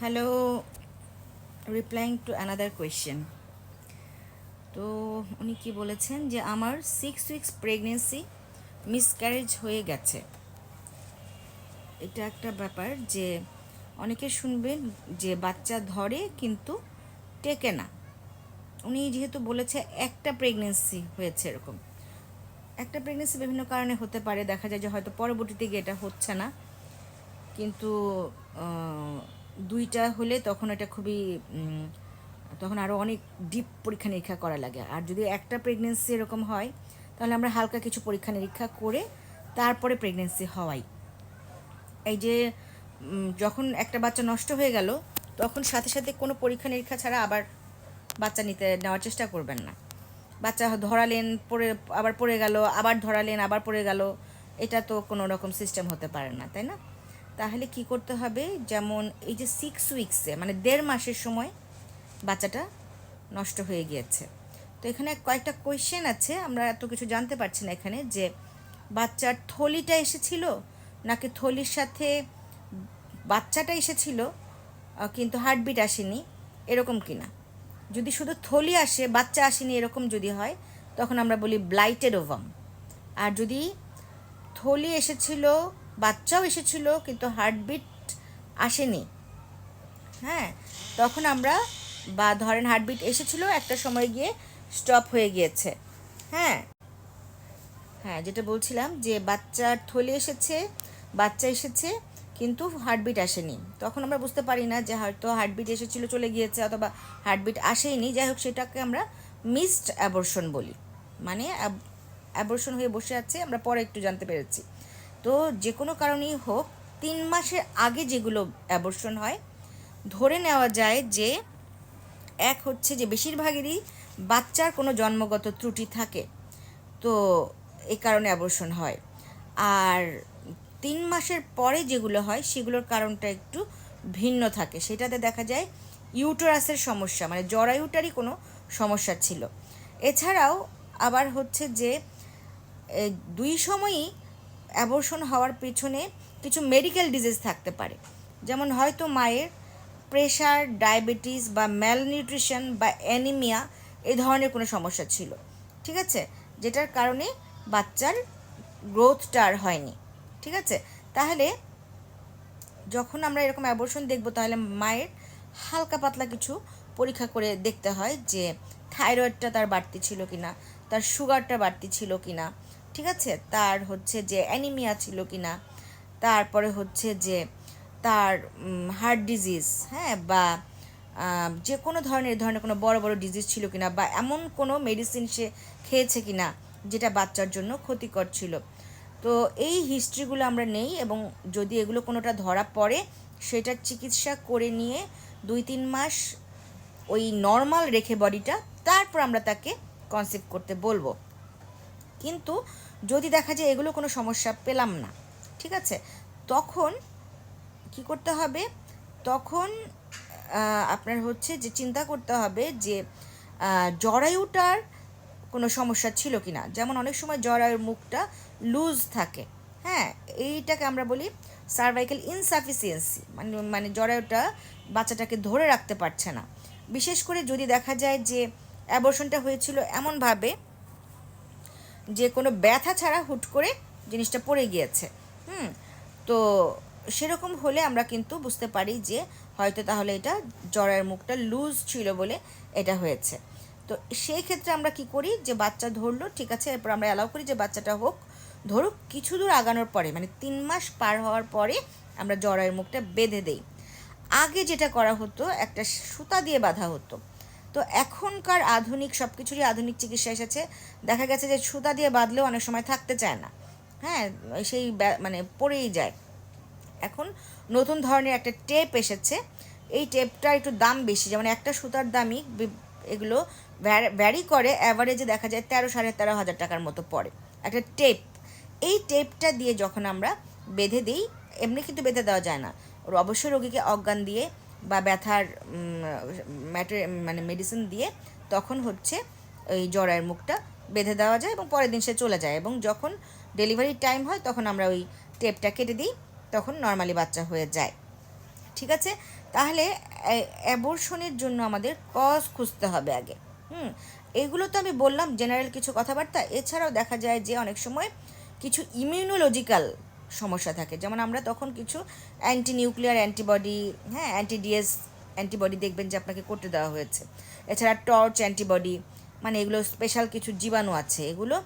Hello replying to another question তো উনি কি বলেছেন যে, আমার সিক্স উইকস প্রেগনেন্সি মিসক্যারেজ হয়ে গেছে। এটা একটা ব্যাপার যে, অনেকে শুনবেন যে, বাচ্চা ধরে কিন্তু টেকে না। উনি যেহেতু বলেছে একটা প্রেগনেন্সি হয়েছে এরকম। একটা প্রেগনেন্সি বিভিন্ন কারণে হতে পারে। দেখা যায় যে হয়তো পরবর্তীতে গিয়ে এটা হচ্ছে না। কিন্তু দুইটা হলে তখন এটা খুবই তখন আরও অনেক ডিপ পরীক্ষা নিরীক্ষা করা লাগে। আর যদি একটা প্রেগনেন্সি এরকম হয়, তাহলে আমরা হালকা কিছু পরীক্ষা নিরীক্ষা করে তারপরে প্রেগনেন্সি হওয়াই। এই যে যখন একটা বাচ্চা নষ্ট হয়ে গেল, তখন সাথে সাথে কোনো পরীক্ষা নিরীক্ষা ছাড়া আবার বাচ্চা নিতে নেওয়ার চেষ্টা করবেন না। বাচ্চা ধরালেন পরে আবার পড়ে গেল, আবার ধরালেন, আবার পড়ে গেল, এটা তো কোনো রকম সিস্টেম হতে পারে না, তাই না? তাহলে কি করতে হবে? যেমন এই যে সিক্স উইকসে মানে দেড় মাসের সময় বাচ্চাটা নষ্ট হয়ে গিয়েছে। তো এখানে কয়েকটা কোয়েশ্চেন আছে, আমরা এত কিছু জানতে পারছি না এখানে, যে বাচ্চার থলিটা এসেছিল নাকি থলির সাথে বাচ্চাটা এসেছিল কিন্তু হার্টবিট আসেনি, এরকম কি না যদি শুধু থলি আসে, বাচ্চা আসেনি, এরকম যদি হয়, তখন আমরা বলি ব্লাইটেড ওভাম আর যদি থলি এসেছিল বাচ্চাও এসেছিল, কিন্তু হার্টবিট আসেনি। হ্যাঁ তখন আমরা বা ধরেন হার্টবিট এসেছিল, একটা সময় গিয়ে স্টপ হয়ে গিয়েছে। হ্যাঁ হ্যাঁ যেটা বলছিলাম যে বাচ্চার থলি এসেছে, বাচ্চা এসেছে, কিন্তু হার্টবিট আসেনি। তখন আমরা বুঝতে পারি না যে হয়তো হার্টবিট এসেছিল, চলে গিয়েছে, অথবা হার্টবিট আসেইনি। যাই হোক, সেটাকে আমরা মিসড অ্যাবর্শন বলি। মানে অ্যাবর্শন হয়ে বসে আছে, আমরা পরে একটু জানতে পেরেছি। তো যে কোনো কারণেই হোক, তিন মাসের আগে যেগুলো অ্যাবর্শন হয়, ধরে নেওয়া যায় যে এক হচ্ছে যে বেশিরভাগেরই বাচ্চার কোনো জন্মগত ত্রুটি থাকে, তো এই কারণে অ্যাবর্শন হয়। আর তিন মাসের পরে যেগুলো হয়, সেগুলোর কারণটা একটু ভিন্ন থাকে। সেটাতে দেখা যায় ইউটোরাসের সমস্যা মানে জরায়ুটারই কোনো সমস্যা ছিল। এছাড়াও আবার হচ্ছে যে দুই সময়ই অ্যাবর্শন হওয়ার পেছনে কিছু মেডিকেল ডিজিজ থাকতে পারে। যেমন হয়তো মায়ের প্রেশার ডায়াবেটিস বা ম্যালনিউট্রিশন বা অ্যানিমিয়া এই ধরনের কোনো সমস্যা ছিল। ঠিক আছে? যেটার কারণে বাচ্চার গ্রোথটা আর হয়নি। ঠিক আছে? তাহলে যখন আমরা এরকম অ্যাবর্শন দেখব, তাহলে মায়ের হালকা পাতলা কিছু পরীক্ষা করে দেখতে হয় যে থাইরয়েডটা তার বাড়তি ছিল কিনা, তার সুগারটা বাড়তি ছিল কিনা ঠিক আছে? তার হচ্ছে যে অ্যানিমিয়া ছিল কি না তারপরে হচ্ছে যে তার হার্ট ডিজিজ হ্যাঁ বা যে কোনো ধরনের ধরনের কোনো বড় বড় ডিজিজ ছিল কি না বা এমন কোনো মেডিসিন সে খেয়েছে কি না যেটা বাচ্চার জন্য ক্ষতিকর ছিল। তো এই হিস্ট্রিগুলো আমরা নেই এবং যদি এগুলো কোনোটা ধরা পড়ে, সেটার চিকিৎসা করে নিয়ে দুই, তিন মাস ওই নর্মাল রেখে বডিটা তারপর আমরা তাকে কনসেপ্ট করতে বলব। কিন্তু যদি দেখা যায় এগুলো কোনো সমস্যা পেলাম না, ঠিক আছে? তখন কি করতে হবে? তখন আপনার হচ্ছে যে চিন্তা করতে হবে যে জরায়ুটার কোনো সমস্যা ছিল কি না যেমন অনেক সময় জরায়ুর মুখটা লুজ থাকে হ্যাঁ? এইটাকে আমরা বলি সার্ভাইকাল ইনসাফিসিয়েন্সি মানে মানে জরায়ুটা বাচ্চাটাকে ধরে রাখতে পারছে না। বিশেষ করে যদি দেখা যায় যে অ্যাবর্শনটা হয়েছিল এমনভাবে যে কোনো ব্যথা ছাড়া হুট করে জিনিসটা পড়ে গিয়েছে। হুম? তো সেরকম হলে আমরা কিন্তু বুঝতে পারি যে হয়তো তাহলে এটা জরায়ের মুখটা লুজ ছিল বলে এটা হয়েছে। তো সেই ক্ষেত্রে আমরা কি করি যে বাচ্চা ধরলো, ঠিক আছে, এরপর আমরা অ্যালাউ করি যে বাচ্চাটা হোক, ধরুক কিছু দূর আগানোর পরে মানে তিন মাস পার হওয়ার পরে আমরা জরায়ের মুখটা বেঁধে দেই। আগে যেটা করা হতো, একটা সুতা দিয়ে বাঁধা হতো। তো এখনকার আধুনিক সব কিছুরই আধুনিক চিকিৎসা এসেছে। দেখা গেছে যে সুতা দিয়ে বাঁধলেও অনেক সময় থাকতে চায় না। হ্যাঁ সেই মানে পড়েই যায়। এখন নতুন ধরনের একটা টেপ এসেছে। এই টেপটা একটু দাম বেশি। যেমন একটা সুতার দামই এগুলো ভ্যারি করে অ্যাভারেজে দেখা যায় তেরো সাড়ে তেরো হাজার টাকার মতো পড়ে। একটা টেপ। এই টেপটা দিয়ে যখন আমরা বেঁধে দিই, এমনি কিন্তু বেঁধে দেওয়া যায় না। ওর অবশ্যই রোগীকে অজ্ঞান দিয়ে বা ব্যথার ম্যাটে মানে মেডিসিন দিয়ে তখন হচ্ছে ওই জরায়ের মুখটা বেঁধে দেওয়া যায় এবং পরের দিন সে চলে যায় এবং যখন ডেলিভারি টাইম হয় তখন আমরা ওই টেপটা কেটে দিই, তখন নর্মালি বাচ্চা হয়ে যায়। ঠিক আছে? তাহলে অ্যাবর্শনের জন্য আমাদের কজ খুঁজতে হবে আগে। হুম? এগুলো তো আমি বললাম জেনারেল কিছু কথাবার্তা। এছাড়াও দেখা যায় যে অনেক সময় কিছু ইমিউনোলজিক্যাল সমস্যা থাকে। যেমন আমরা তখন কিছু অ্যান্টি নিউক্লিয়ার অ্যান্টিবডি হ্যাঁ অ্যান্টিডিএস অ্যান্টিবডি দেখবেন যে আপনাকে করতে দেওয়া হয়েছে। এছাড়া টর্চ অ্যান্টিবডি মানে এগুলো স্পেশাল কিছু জীবাণু আছে, এগুলো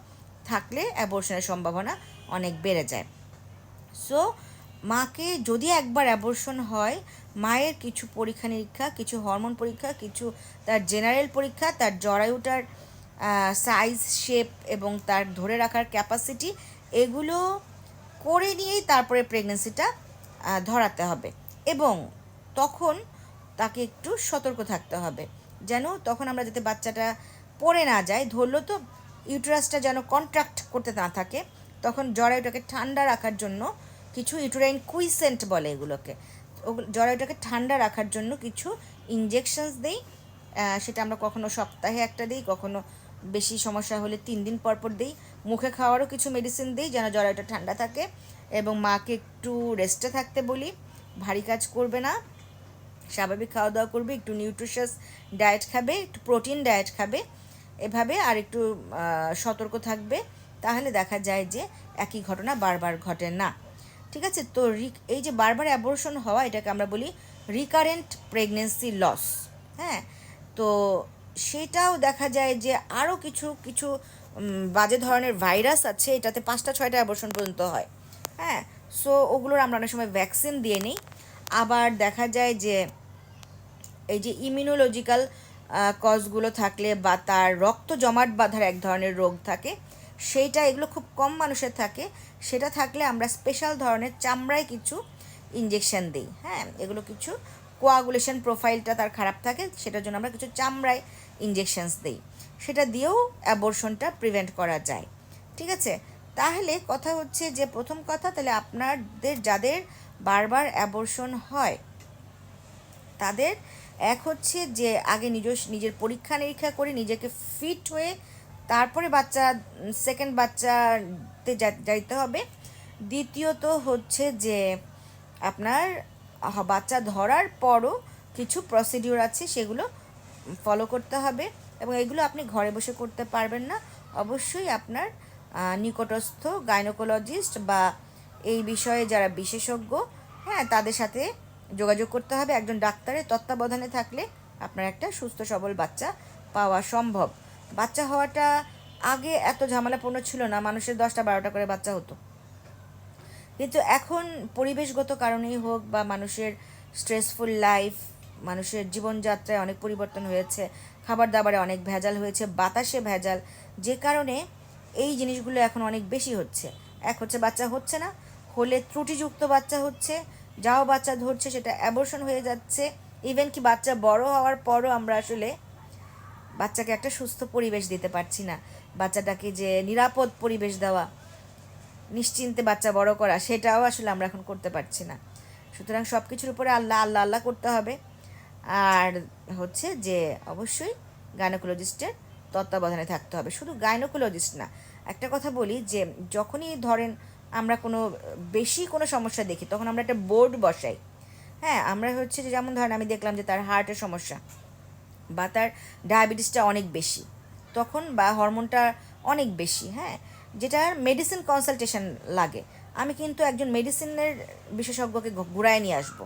থাকলে অ্যাবর্শনের সম্ভাবনা অনেক বেড়ে যায়। সো মাকে যদি একবার অ্যাবর্শন হয়, মায়ের কিছু পরীক্ষা নিরীক্ষা, কিছু হরমোন পরীক্ষা, কিছু তার জেনারেল পরীক্ষা, তার জরায়ুটার সাইজ শেপ এবং তার ধরে রাখার ক্যাপাসিটি এগুলো করে নিয়েই তারপরে প্রেগনেন্সিটা ধরাতে হবে। এবং তখন তাকে একটু সতর্ক থাকতে হবে। যেন তখন আমরা যাতে বাচ্চাটা পড়ে না যায়, ধরলো তো ইউটেরাসটা যেন কন্ট্রাক্ট করতে না থাকে, তখন জরায়ুটাকে ঠান্ডা রাখার জন্য কিছু ইউটেরাইন কুইসেন্ট বলে এগুলোকে। জরায়ুটাকে ঠান্ডা রাখার জন্য কিছু ইঞ্জেকশনস দেই। সেটা আমরা কখনো সপ্তাহে একটা দিই, কখনো বেশি সমস্যা হলে তিন দিন পর পর দিই। মুখে খাওয়ারও কিছু মেডিসিন দিই, যেন জরায়ুটা ঠান্ডা থাকে এবং মাকে একটু রেস্টে থাকতে বলি। ভারী কাজ করবে না। স্বাভাবিক খাওয়া দাওয়া করবে, একটু নিউট্রিশাস ডায়েট খাবে, একটু প্রোটিন ডায়েট খাবে। এভাবে আর একটু সতর্ক থাকবে। তাহলে দেখা যায় যে একই ঘটনা বারবার ঘটে না। ঠিক আছে? তো রিক, এই যে বারবার অ্যাবর্শন হওয়া, এটাকে আমরা বলি রিকারেন্ট প্রেগনেন্সি লস হ্যাঁ? তো সেটাও দেখা যায় যে আরও কিছু কিছু বাজে ধরনের ভাইরাস আছে, এটাতে পাঁচটা, ছয়টা অ্যাবর্শন পর্যন্ত হয়। হ্যাঁ সো ওগুলোর আমরা অনেক সময় ভ্যাকসিন দিয়ে নিই। আবার দেখা যায় যে, এই যে ইমিউনোলজিক্যাল কজগুলো থাকলে বা তার রক্ত জমাট বাঁধার এক ধরনের রোগ থাকে, সেইটা এগুলো খুব কম মানুষের থাকে। সেটা থাকলে আমরা স্পেশাল ধরনের চামড়ায় কিছু ইঞ্জেকশন দিই হ্যাঁ এগুলো কিছু কোয়াগুলেশন প্রোফাইলটা তার খারাপ থাকে, সেটার জন্য আমরা কিছু চামড়ায় ইঞ্জেকশনস দিই। সেটা দিয়েও অ্যাবর্শনটা প্রিভেন্ট করা যায়। ঠিক আছে? তাহলে কথা হচ্ছে যে, প্রথম কথা, তাহলে আপনাদের যাদের বারবার অ্যাবর্শন হয়, তাদের এক হচ্ছে যে, আগে নিজস্ব নিজের পরীক্ষা নিরীক্ষা করে নিজেকে ফিট হয়ে তারপরে বাচ্চা সেকেন্ড বাচ্চাতে যাইতে হবে। দ্বিতীয়ত হচ্ছে যে, আপনার বাচ্চা ধরার পরও কিছু প্রসিডিওর আছে, সেগুলো ফলো করতে হবে। এবং এগুলো আপনি ঘরে বসে করতে পারবেন না। অবশ্যই আপনার নিকটস্থ গাইনোকোলজিস্ট বা এই বিষয়ে যারা বিশেষজ্ঞ হ্যাঁ তাদের সাথে যোগাযোগ করতে হবে। একজন ডাক্তারের তত্ত্বাবধানে থাকলে আপনার একটা সুস্থ, সবল বাচ্চা পাওয়া সম্ভব। বাচ্চা হওয়াটা আগে এত ঝামেলাপূর্ণ ছিল না, মানুষের দশটা বারোটা করে বাচ্চা হতো। কিন্তু এখন পরিবেশগত কারণেই হোক বা মানুষের স্ট্রেসফুল লাইফ মানুষের জীবনযাত্রায় অনেক পরিবর্তন হয়েছে খাবার দাবারে অনেক ভেজাল হয়েছে, বাতাসে ভেজাল, যে কারণে এই জিনিসগুলো এখন অনেক বেশি হচ্ছে। এক হচ্ছে বাচ্চা হচ্ছে না, হলে ত্রুটিযুক্ত বাচ্চা হচ্ছে, যাও বাচ্চা ধরছে, সেটা অ্যাবর্শন হয়ে যাচ্ছে। ইভেন কি বাচ্চা বড় হওয়ার পরও আমরা আসলে বাচ্চাকে একটা সুস্থ পরিবেশ দিতে পারছি না। বাচ্চাটাকে যে নিরাপদ পরিবেশ দেওয়া, নিশ্চিন্তে বাচ্চা বড় করা, সেটাও আসলে আমরা এখন করতে পারছি না। সুতরাং সব কিছুর উপরে আল্লাহ আল্লাহ আল্লাহ করতে হবে। আর হচ্ছে যে অবশ্যই গাইনোকোলজিস্টের তত্ত্বাবধানে থাকতে হবে। শুধু গাইনোকোলজিস্ট না, একটা কথা বলি যে যখনই ধরেন আমরা কোনো বেশি কোনো সমস্যা দেখি, তখন আমরা একটা বোর্ড বসাই। হ্যাঁ আমরা হচ্ছে যে যেমন ধরেন আমি দেখলাম যে তার হার্টের সমস্যা বা তার ডায়াবেটিসটা অনেক বেশি, তখন বা হরমোনটা অনেক বেশি হ্যাঁ যেটার মেডিসিন কনসালটেশন লাগে। আমি কিন্তু একজন মেডিসিনের বিশেষজ্ঞকে ঘুরায় নিয়ে আসব।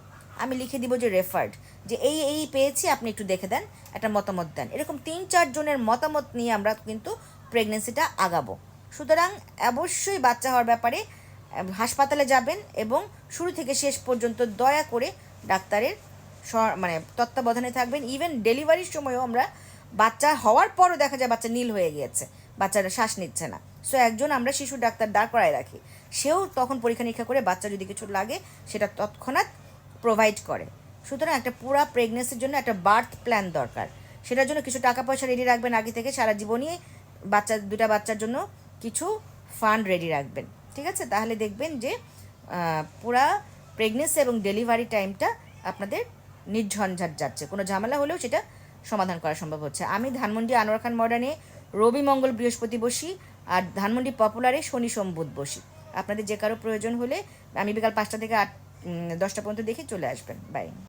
আমি লিখে দিব যে রেফার্ড যে এই এই পেয়েছি, আপনি একটু দেখে দেন, একটা মতামত দেন। এরকম তিন চারজনের মতামত নিয়ে আমরা কিন্তু প্রেগনেন্সিটা আগাবো। সুতরাং অবশ্যই বাচ্চা হওয়ার ব্যাপারে হাসপাতালে যাবেন এবং শুরু থেকে শেষ পর্যন্ত দয়া করে ডাক্তারের মানে তত্ত্বাবধানে থাকবেন। ইভেন ডেলিভারির সময়ও আমরা বাচ্চা হওয়ার পরও দেখা যায় বাচ্চা নীল হয়ে গিয়েছে, বাচ্চারা শ্বাস নিচ্ছে না। সো একজন আমরা শিশু ডাক্তার দাঁড় করায় রাখি। সেও তখন পরীক্ষা নিরীক্ষা করে বাচ্চা যদি কিছু লাগে, সেটা তৎক্ষণাৎ প্রোভাইড করে। সুতরাং একটা পুরা প্রেগনেন্সির জন্য একটা বার্থ প্ল্যান দরকার। সেটার জন্য কিছু টাকা পয়সা রেডি রাখবেন আগে থেকে, সারা জীবনই বাচ্চা, দুটা বাচ্চার জন্য কিছু ফান্ড রেডি রাখবেন। ঠিক আছে? তাহলে দেখবেন যে পুরা প্রেগনেন্সি এবং ডেলিভারি টাইমটা আপনাদের নির্ঝঞ্ঝাট যাচ্ছে। কোনো ঝামেলা হলেও সেটা সমাধান করা সম্ভব হচ্ছে। আমি ধানমন্ডি, আনোয়ার খান মডার্নে রবি মঙ্গল বৃহস্পতি বসি আর ধানমন্ডি পপুলারে শনি সোম বুধ বসি। আপনাদের যে কারও প্রয়োজন হলে আমি বিকাল পাঁচটা থেকে আট দশটা পর্যন্ত দেখে চলে আসবেন। বাই